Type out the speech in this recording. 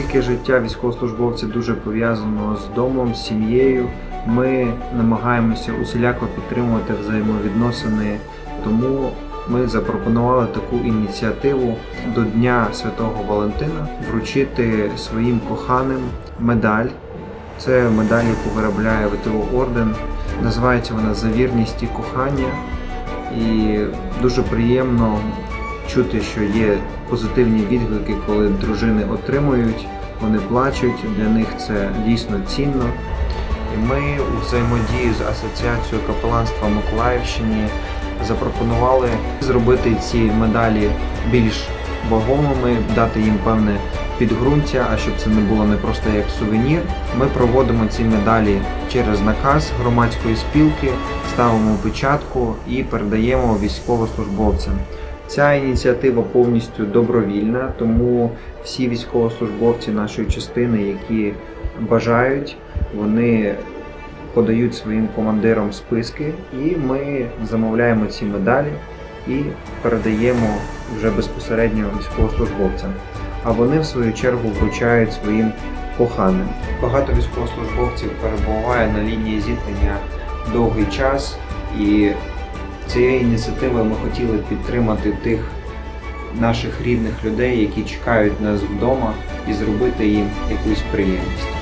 Оскільки життя військовослужбовця дуже пов'язано з домом, з сім'єю, ми намагаємося усіляко підтримувати взаємовідносини. Тому ми запропонували таку ініціативу до Дня Святого Валентина вручити своїм коханим медаль. Це медаль, яку виробляє ВТО Орден. Називається вона За вірність і кохання. І дуже приємно чути, що є позитивні відгуки, коли дружини отримують, вони плачуть. Для них це дійсно цінно. І ми у взаємодії з Асоціацією капеланства Миколаївщині запропонували зробити ці медалі більш вагомими, дати їм певне підґрунтя, а щоб це не було не просто як сувенір. Ми проводимо ці медалі через наказ громадської спілки, ставимо печатку і передаємо військовослужбовцям. Ця ініціатива повністю добровільна, тому всі військовослужбовці нашої частини, які бажають, вони подають своїм командирам списки, і ми замовляємо ці медалі і передаємо вже безпосередньо військовослужбовцям. А вони в свою чергу вручають своїм коханим. Багато військовослужбовців перебуває на лінії зіткнення довгий час, і цією ініціативою ми хотіли підтримати тих наших рідних людей, які чекають нас вдома, і зробити їм якусь приємність.